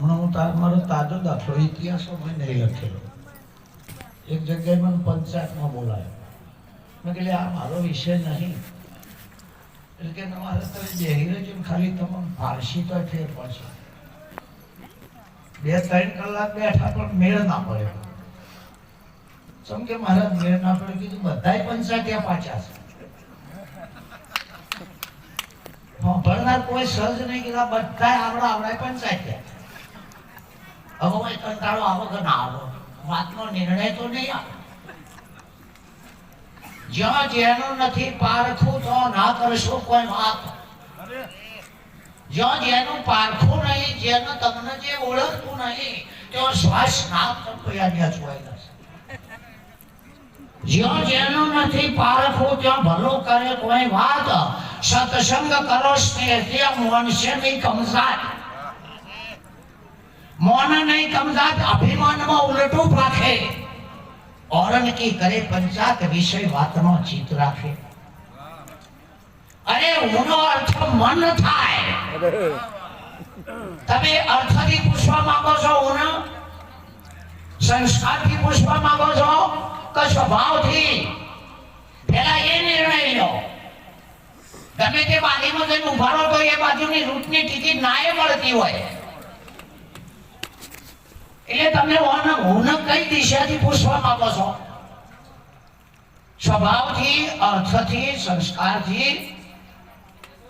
હમણાં હું તાર મારો તાજો દાખલો ઇતિહાસ મેં નહીં લખેલો. એક જગ્યાએ મને પંચાયતમાં બોલાયો. મેં કહે આ મારો વિષય નહીં. એટલે કે મારે તમે બેહી રહેજો ખાલી તમામ ફારસી તો ફેર પડશે બે, ત્રણ કલાક બેઠા પણ મેળ ના પડ્યો. ચમ કે મારા મેળ ના પડ્યો, કીધું, બધાય પંચાયત પાછા છે. ભણનાર કોઈ સહજ નહીં કીધા બધા આવડા આવડા પંચાયત. હવે ત્યાં શ્વાસ ના કરતો જ્યાં જેનું નથી પારખું ત્યાં ભલું કરે કોઈ વાત. સત્સંગ કરો સ્નેહથી ની નહીં કમસાત મોન નહીં કમસાત અભિમાનમાં ઉલટું રાખે औरन की करे पंचात विषय વાતનો ચિત રાખે અરે ઉનો અર્થ મન થાય તમે અર્થથી પૂછવા માંગો છો ઉન સંસ્કારથી પૂછવા માંગો છો કે સ્વભાવથી પેલા એ નિર્ણય લો તમે તે બાજુમાં જઈને ઉભા રહો તો એ બાજુની રૂટની ટિકિટ નાય મળતી હોય એટલે તમે કઈ દિશાથી પૂછવા માંગો છો? સ્વભાવથી, અર્થથી, સંસ્કારથી?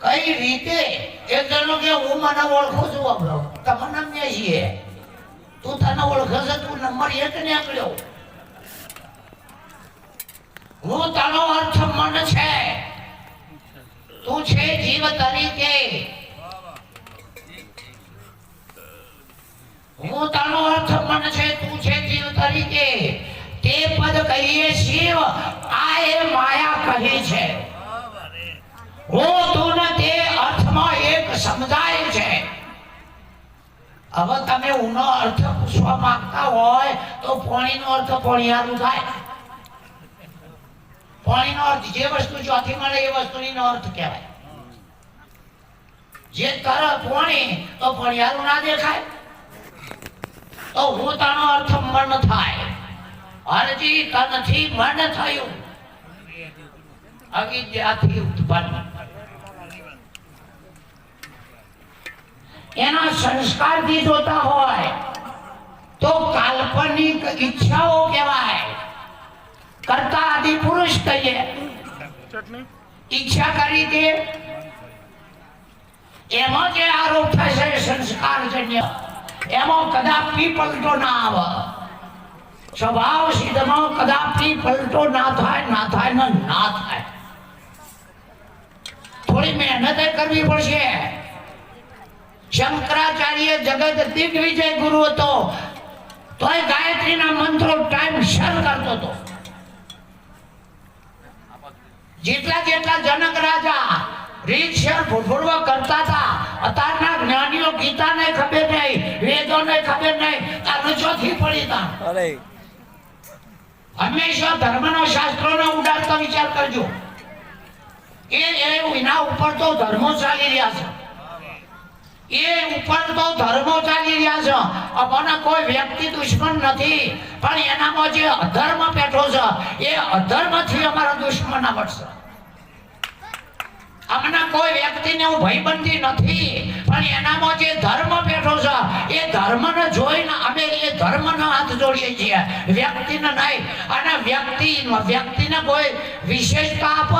કઈ રીતે? એ જણો કે, હું મને ઓળખું છું આપણો. તમને મેં છીએ. તું તને ઓળખે છે? તું નંબર એક ને આંકડ્યો હું તારો અર્થ મન છે. તું છે જીવ તરીકે. હું તારો અર્થ મન છે, તું છે જીવ તરીકે. તે પદ કહીએ શિવ, આ એ માયા કહી છે. હું તું તે અર્થમાં એક સમજાય છે. હવે તમે ઉનો અર્થ પૂછવા માંગતા હોય તો પોણીનો અર્થ પોણિયારું થાય. પોણીનો અર્થ જે વસ્તુ ચોથી મળે એ વસ્તુનો અર્થ કહેવાય. જે તર પોણી તો પોણિયારું ના દેખાય. તો હું અર્થ મન થાય. અરજી તનથી મન થયું. અવિદ્યાથી ઉત્પન્ન. એના સંસ્કારથી જોતા હોય તો કાલ્પનિક ઈચ્છાઓ કહેવાય. કરતા આદિ પુરુષ કહીએ. ઈચ્છા કરી દે એમાં જે આરોપ થશે સંસ્કારજન્ય. એમાં કદાપી પલટો ના આવે. સ્વભાવ સિદ્ધમાં કદાપી પલટો ના થાય ના થાય ને ના થાય. થોડી મહેનત કરવી પડશે. શંકરાચાર્ય જગત દિગ્વિજય ગુરુ હતો. તોય ગાયત્રીના મંત્રો ટાઈમ સર કરતો હતો. જેટલા જેટલા જનક રાજા રીતસર ભૂલભૂલવા કરતા હતા. અત્યારના જ્ઞાનીઓ ગીતાને ખબર નહીં વેદોને ખબર નહીં આ રજોથી પડી તા. અરે. હંમેશા ધર્મના શાસ્ત્રોને ઉડાડતા વિચાર કરજો. એ એ એના ઉપર તો ધર્મો ચાલી રહ્યા છે. એ ઉપર તો ધર્મો ચાલી રહ્યા છે. અમારા કોઈ વ્યક્તિ દુશ્મન નથી પણ એનામાં જે અધર્મ બેઠો છે એ અધર્મથી અમારા દુશ્મન આવડશે. અમના કોઈ વ્યક્તિને હું ભયબંધી નથી, પણ એનામાં જે ધર્મ બેઠો છે, એ ધર્મને જોઈને અમે એ ધર્મનો હાથ જોડીએ છીએ. વ્યક્તિને નહીં, અને વ્યક્તિ વ્યક્તિને કોઈ વિશેષતા આપ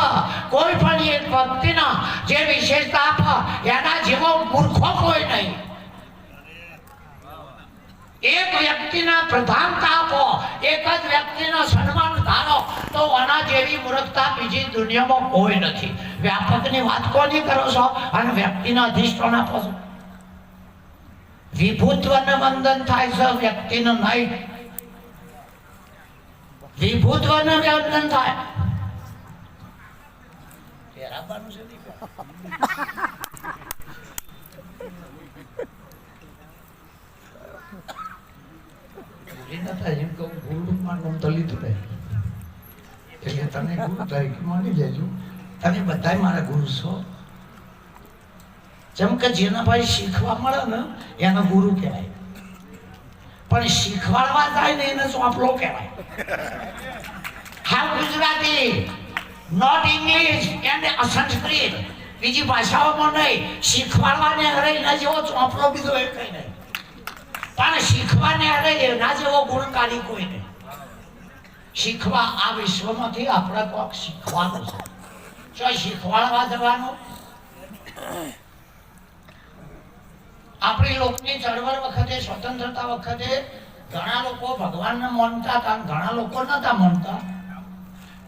કોઈ પણ એક વ્યક્તિને જે વિશેષતા આપ એના જેવો મૂર્ખો કોઈ નહીં. એક વ્યક્તિના પ્રધાનતા આપો એક જ વ્યક્તિનો સન્માન ધારો, તો આના જેવી મૂર્ખતા બીજી દુનિયામાં કોઈ નથી. વ્યાપકની વાત કોની કરો છો? અને વ્યક્તિના અધિષ્ઠાન આપો છો. વિભૂત્વને વંદન થાય છે, વ્યક્તિને નહીં. વિભૂત્વને વંદન થાય? ભૂલી તો લીધું એટલે તમે ગુરુ તરીકે માની લેજો. તમે બધા મારા ગુરુ છો. જેમ કે જેના ભાઈ શીખવા મળે ને, એનો ગુરુ કહેવાય. પણ શીખવાડવા જાય ને એને ચોપલો કહેવાય? હા Gujarati not English and Sanskrit બીજી ભાષાઓમાં નહીં, શીખવાડવાને હરે એના જેવો ચોપલો બીજો એ કઈ નહીં. પણ શીખવાને હરે એના જેવો ગુણકારી કોઈ નહીં. શીખવા આ વિશ્વમાંથી આપણે કોક શીખવાનું છે. જો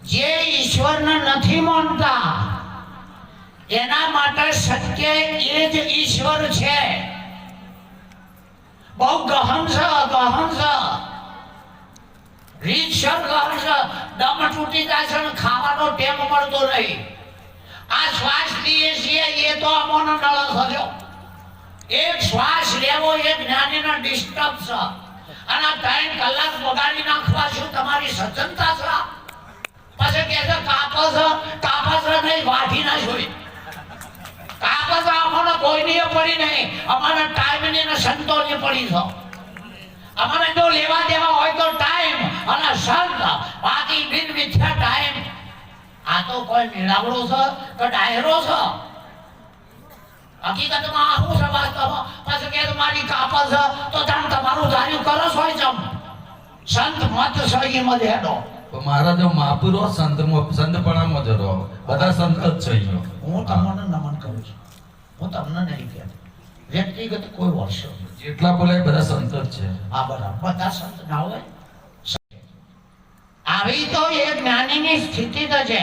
જે ઈશ્વરને નથી માનતા, એના માટે સત્ય એ જ ઈશ્વર છે. બહુ ગહન છે ગહન છે. રીતસર ઘર દમ તૂટી જાય ખાવાનો ટેમ મળતો નહીં. આ શ્વાસ લઈએ છીએ, એ તો અમોનો નળ થયો એક શ્વાસ લેવો એ જ્ઞાનીનો ડિસ્ટર્બ છે. અને ત્રણ કલાક બગાડી નાખવા શું તમારી સજ્જનતા છે? પછી કે છે, કાપસ કાપસ નહીં, વાઢી ના જોઈ. કાપસ અમારે કોઈની પડી નહીં. અમારા ટાઈમની સંતોની પડી છે. અમારે જો લેવા દેવા બાકી બિન વિખ્યાત ટાઈમ આ તો કોઈ મેળાવડો છે તો ડાયરો છે? હકીકતમાં આ હું સમાજમાં પછી કે તમારી કાપલ છે તો તમે તમારું ધાર્યું કરો છો જમ. સંત મત સહી મત હેડો. મહારાજ જો મહાપુરો સંત સંતપણામાં જ રહો. બધા સંત જ છે હું તમને નમન કરું છું. હું તમને નહીં કહેતો વ્યક્તિગત કોઈ વર્ષો. જેટલા બોલે બધા સંત જ છે. આ બધા બધા સંત ના હોય. આવી તો એ જ્ઞાનીની સ્થિતિ તો છે.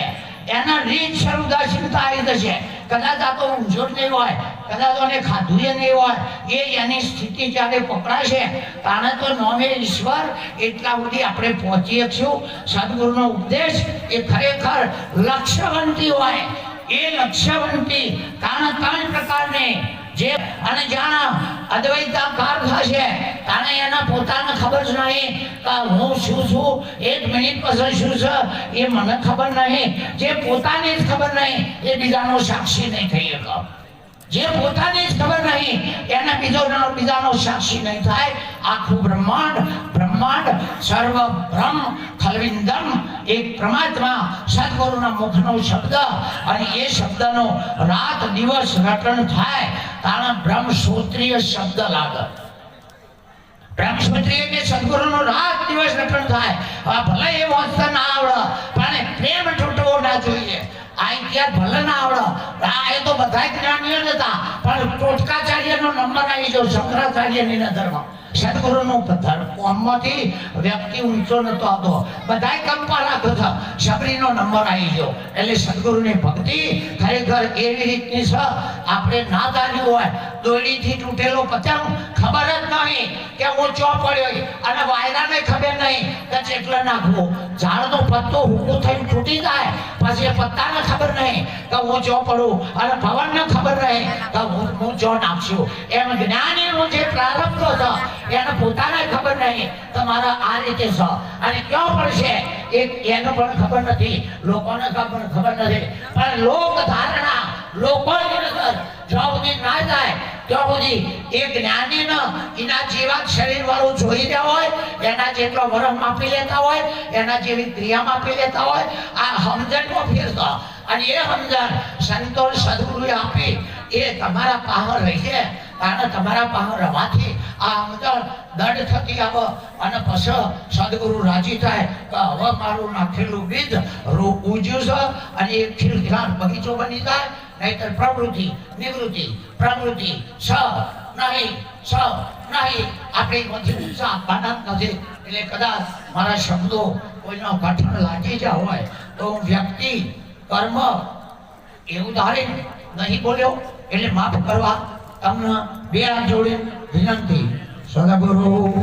એના રીત સર્વદર્શનતા આવી જશે કદાચ આ તો ઉજોડ નહીં હોય, કદાચ એને ખાધું એ નહીં હોય, એ એની સ્થિતિ જ્યારે પકડાશે? તાણે તો નોમે ઈશ્વર એટલા સુધી આપણે પહોંચીએ છીએ. સદગુરુનો ઉપદેશ એ ખરેખર લક્ષ્યવંતી હોય. એ લક્ષ્યવંતી કારણ ત્રણ પ્રકારની. જે અને જાણ અદ્વૈતાકાર થશે. તાણે એના પોતાને ખબર જ નહીં કે હું શું છું, એક મિનિટ પછી શું છે, એ મને ખબર નહીં. જે પોતાને જ ખબર નહીં, એ બીજાનો સાક્ષી નહીં થઈ શકે. જે પોતાને જ ખબર નહીં, એને બીજો બીજાનો સાક્ષી નહીં થાય. આખું બ્રહ્માંડ બ્રહ્માંડ સર્વ બ્રહ્મ ખલવિંદમ, એક પરમાત્મા સદગુરુના મુખનો શબ્દ અને એ શબ્દનો રાત દિવસ રટણ થાય. તાણા બ્રહ્મ સૂત્રીય શબ્દ લાગે. બ્રહ્મસૂત્રીય કે સદગુરુનો રાત દિવસ વ્યક્તિ ઊંચો નતો આવતો. બધાય કંપા રાખતો હતો. શબરીનો નંબર આવી ગયો. એટલે સદગુરુની ભક્તિ ખરેખર એવી રીતની આપણે ના જાણ્યું હોય દોરીથી તૂટેલો પતંગ ખબર જ નહીં કે ઊંચો પડ્યો અને વાયરાને ખબર નહીં કે ચેટલે નાખવું. ઝાડનો પત્તો હુકું થઈને તૂટી જાય. પછી એ પત્તાને ખબર નહીં કે ઊંચો પડું. અને પવનને ખબર નહીં કે ઊંચો નાખશું. એમ જ્ઞાનીનું જે પ્રારબ્ધ હતો, એને પોતાને ખબર નહીં કે મારા આ રીતે છે. અને ક્યાં પડશે એ એને પણ ખબર નથી. લોકોને ખબર ખબર નથી. પણ લોક ધારણા લોકોની નજર જ્યાં ના જાય સુધી એ જ્ઞાનીને એના જેવા શરીર વાળું જોઈ રહ્યા હોય, એના જેટલો વરમ માપી લેતા હોય, એના જેવી ક્રિયા માપી લેતા હોય, આ સમજણમાં ફેરતો. એ સમજણ સંતોષ સદગુરુએ આપી. એ તમારા પાહર રહી છે કારણ તમારા પાહર રવાથી આ સમજણ દંડ થતી આવે અને પછી સદગુરુ રાજી થાય કે હવે મારું નાખેલું બીજ રોગ ઉજ્યું છે અને એ ખીલખાન બગીચો બની જાય, નહીતર પ્રવૃત્તિ, નિવૃત્તિ. પ્રવૃત્તિ સ નહીં સ નહીં. આપણી નથી ઉત્સાહ આપવાના નથી એટલે કદાચ મારા શબ્દો કોઈનો કઠણ લાગી ગયા હોય તો હું વ્યક્તિ, કર્મ એવું ધારે નહીં બોલ્યો. એટલે માફ કરવા તમને બે હાથ જોડે વિનંતી. સદગુરુ.